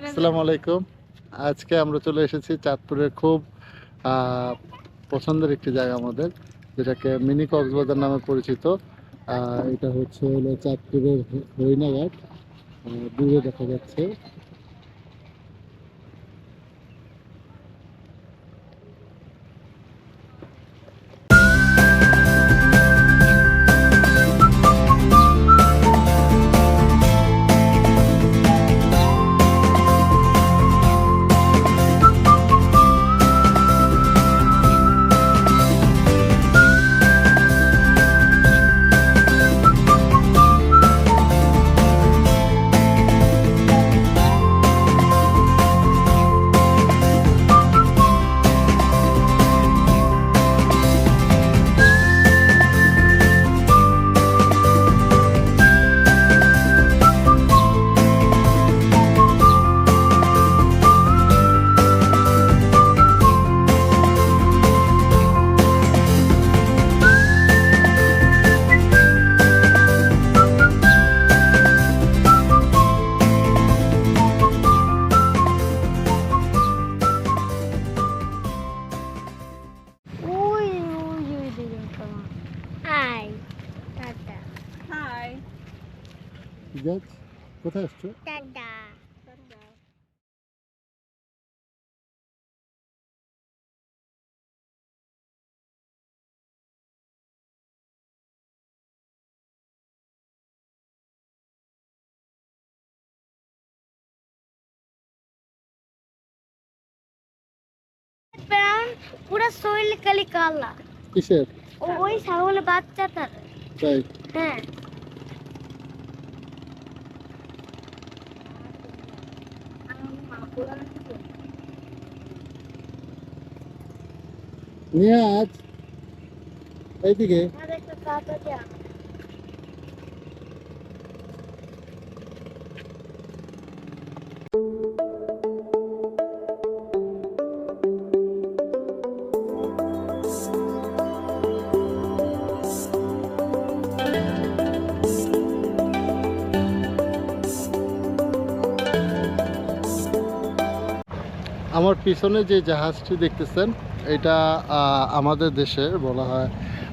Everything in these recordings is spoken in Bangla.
আসসালামু আলাইকুম। আজকে আমরা চলে এসেছি চাঁদপুরের খুব পছন্দের একটি জায়গা আমাদের, যেটাকে মিনি কক্সবাজার নামে পরিচিত। এটা হচ্ছে হলো চাঁদপুরের হরিণাঘাট। দূরে দেখা যাচ্ছে। জাজ কোথায় আসছো. পুরো শরীর কালি কালা। কিসের? ওই ছাগলের বাচ্চাটা তাই? হ্যাঁ। নিয়াজ এইদিকে। আমার পিছনে যে জাহাজটি দেখতেছেন, এটা আমাদের দেশে বলা হয়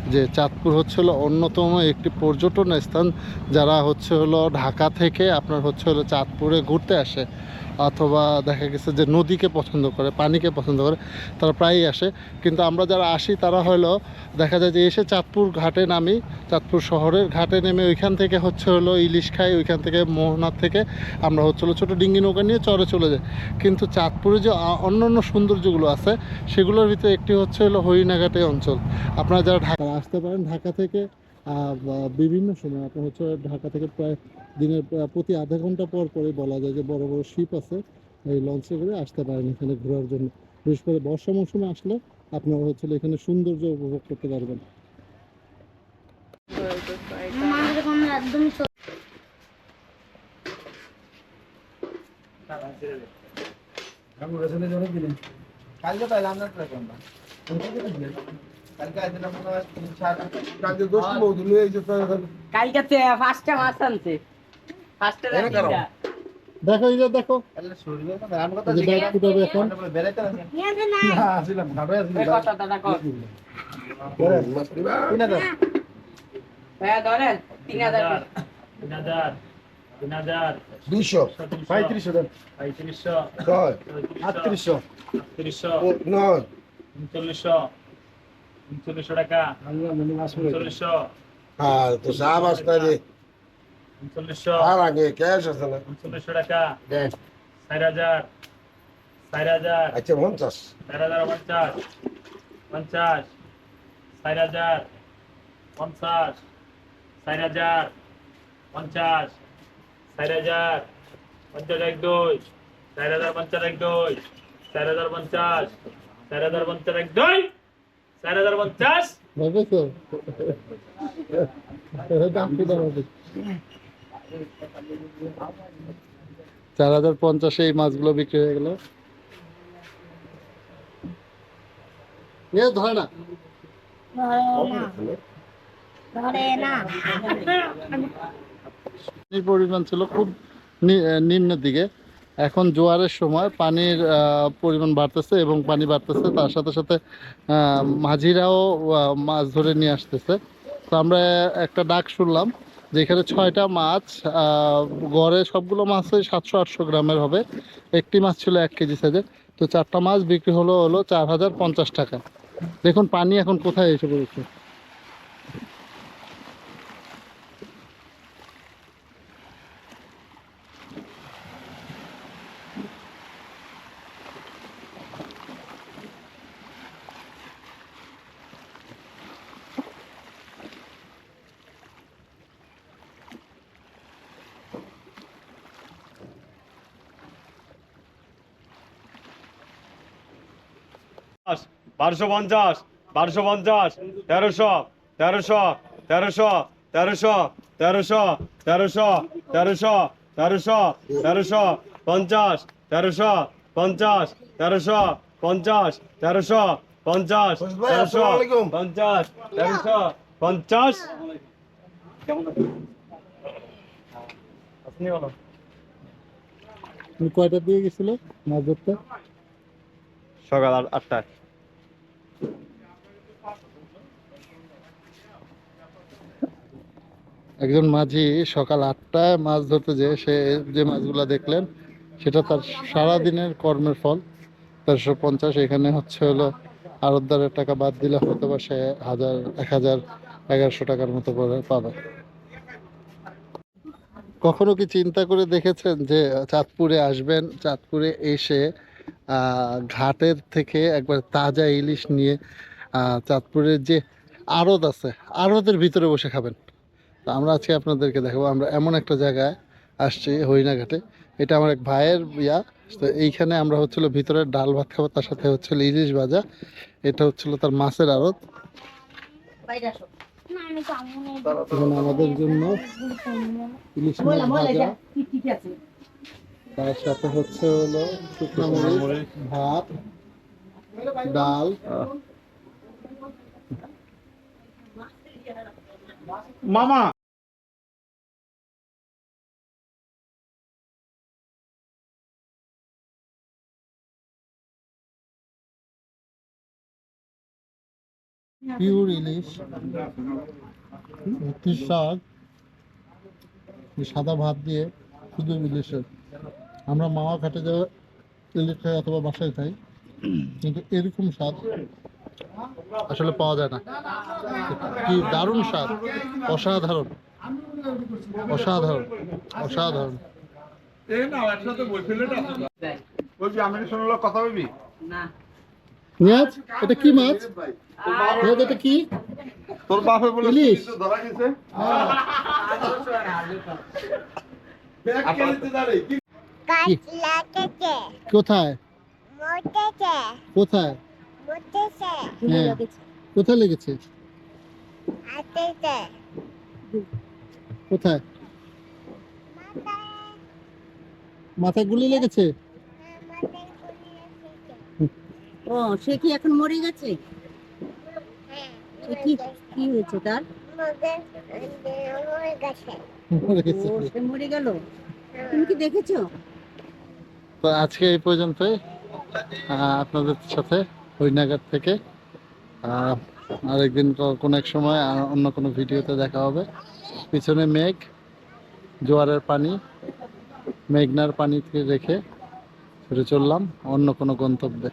যে চাঁদপুর হচ্ছে হলো অন্যতম একটি পর্যটন স্থান, যারা হচ্ছে হলো ঢাকা থেকে আপনার হচ্ছে হলো চাঁদপুরে ঘুরতে আসে। অথবা দেখা গেছে যে নদীকে পছন্দ করে, পানিকে পছন্দ করে, তারা প্রায়ই আসে। কিন্তু আমরা যারা আসি, তারা হলো দেখা যায় যে এসে চাঁদপুর ঘাটে নামি, চাঁদপুর শহরের ঘাটে নেমে ওইখান থেকে হচ্ছে হলো ইলিশ খাই, ওইখান থেকে মোহনার থেকে আমরা হচ্ছে হলো ছোটো ডিঙ্গি নৌকা নিয়ে চরে চলে যাই। কিন্তু চাঁদপুরে যে অন্য অন্য সৌন্দর্যগুলো আছে, সেগুলোর ভিতরে একটি হচ্ছে হলো হরিণাঘাটে অঞ্চল। আপনারা যারা ঢাকা আসতে পারেন, ঢাকা থেকে বিভিন্ন সময় আপনার হচ্ছে ঢাকা থেকে প্রায় দিনের প্রতি আধা ঘণ্টা পর পরে বলা যায় যে বড় বড় শিপ আছে এই লঞ্চে করে আসতে পারেন এখানে ঘোরার জন্য। বিশেষ করে বর্ষা মৌসুমে আসলে আপনারা হচ্ছে এখানে সৌন্দর্য উপভোগ করতে পারবেন। কালকে পাইলাম না তো এখন কালকে মনে হয় তিন চার কালকে যে মাছ আনছে। ফার্স্টে দেখো এই যে দেখো। নিয়ে দুইশো। পঁয়ত্রিশ আটত্রিশশো। নয়। উনচল্লিশশো উনচল্লিশশো টাকা। উনচল্লিশশো আর তো সাহাব আসতে উনচল্লিশশো আর আগে ক্যাশ আছে না? উনচল্লিশশো টাকা। চার হাজার। চার হাজার। আচ্ছা পঞ্চাশ। চার হাজার পঞ্চাশ। পঞ্চাশ। চার হাজার। পঞ্চাশ। চার হাজার। পঞ্চাশ। চার হাজার। পঞ্চাশ এক দুই। চার হাজার পঞ্চাশ এক দুই। চার হাজার পঞ্চাশ। চার হাজার পঞ্চাশ এক দুই। চার হাজার পঞ্চাশ। চার হাজার পঞ্চাশে এই মাছগুলো বিক্রি হয়ে গেল। এ ধরে না। পরিমাণ ছিল খুব নিম্নের দিকে। এখন জোয়ারের সময় পানির পরিমাণ বাড়তেছে এবং পানি বাড়তেছে। তার সাথে সাথে মাঝিরাও মাছ ধরে নিয়ে আসতেছে। তো আমরা একটা ডাক শুনলাম যেখানে ছয়টা মাছ গড়ে সবগুলো মাছই সাতশো আটশো গ্রামের হবে। একটি মাছ ছিল এক কেজি সাইজের। তো চারটা মাছ বিক্রি হলো হলো চার হাজার পঞ্চাশ টাকা। দেখুন, পানি এখন কোথায় এসে পড়েছে? বারোশো পঞ্চাশ বারোশো পঞ্চাশ তেরোশো তেরোশো তেরোশো তেরোশো তেরোশো তেরোশো তেরোশো তেরোশো তেরোশো পঞ্চাশ তেরোশো পঞ্চাশ তেরোশো পঞ্চাশ তেরোশো পঞ্চাশ তেরোশো পঞ্চাশ তেরোশো পঞ্চাশ। আপনি বলো গেছিল? মাছ ধরতে সকাল আট- আটটায়। একজন মাঝি সকাল আটটায় মাছ ধরতে যেয়ে সে যে মাছগুলো দেখলেন, সেটা তার সারা দিনের কর্মের ফল। তেরোশো পঞ্চাশ, এখানে হচ্ছে হলো আরতদারের টাকা বাদ দিলে হয়তো বা সে হাজার, এক হাজার, এগারোশো টাকার মতো করে পাবে। কখনো কি চিন্তা করে দেখেছেন যে চাঁদপুরে আসবেন, চাঁদপুরে এসে ঘাটের থেকে একবার তাজা ইলিশ নিয়ে চাঁদপুরের যে আড়ত আছে, আড়তের ভিতরে বসে খাবেন? তো আমরা আজকে আপনাদেরকে দেখাবো। আমরা এমন একটা জায়গায় আসছি হরিণাঘাটে। এটা আমার এক ভাইয়ের ইয়া। তো এইখানে আমরা হচ্ছিল ভিতরে ডাল ভাত খাব তার সাথে হচ্ছিল ইলিশ ভাজা। এটা হচ্ছিল তার মাছের আড়ত। আমাদের জন্য ইলিশ মাছ ভাজা। তার সাথে হচ্ছে হলো শুকনো মরিচ ভাত ডাল। মামা! পিওর ইলিশ একটি শাক এই সাদা ভাত দিয়ে শুধু ইলিশের। আমরা মামা ঘাটে যাওয়া ইলিশ খাই অথবা বাসায় খাই কিন্তু এরকম স্বাদ আসলে পাওয়া যায় না। কি দারুণ স্বাদ অসাধারণ অসাধারণ অসাধারণ। দেয়। বলছি আমি শুনলো কথা বলবি? না। নিয়াজ এটা কি মাছ? নিয়াজ এটা কি? তোর বাপে বলে ইলিশ। ধরা গেছে। কোথায়? কোথায়? হ্যাঁ। কোথায় লেগেছে? আতেছে কোথায়? মাথায় গুলি লেগেছে? ও সে কি এখন মরে গেছে? কি কি হয়েছে তার? মরে সে গেল? তুমি কি দেখেছ? তো আজকে এই পর্যন্তই। আহ, আপনাদের সাথে হরিণাঘাট থেকে। আরেকদিন কোনো এক সময় অন্য কোনো ভিডিওতে দেখা হবে। পিছনে মেঘ জোয়ারের পানি। মেঘনার পানিতে রেখে ছুটে চললাম। অন্য কোনো গন্তব্যে।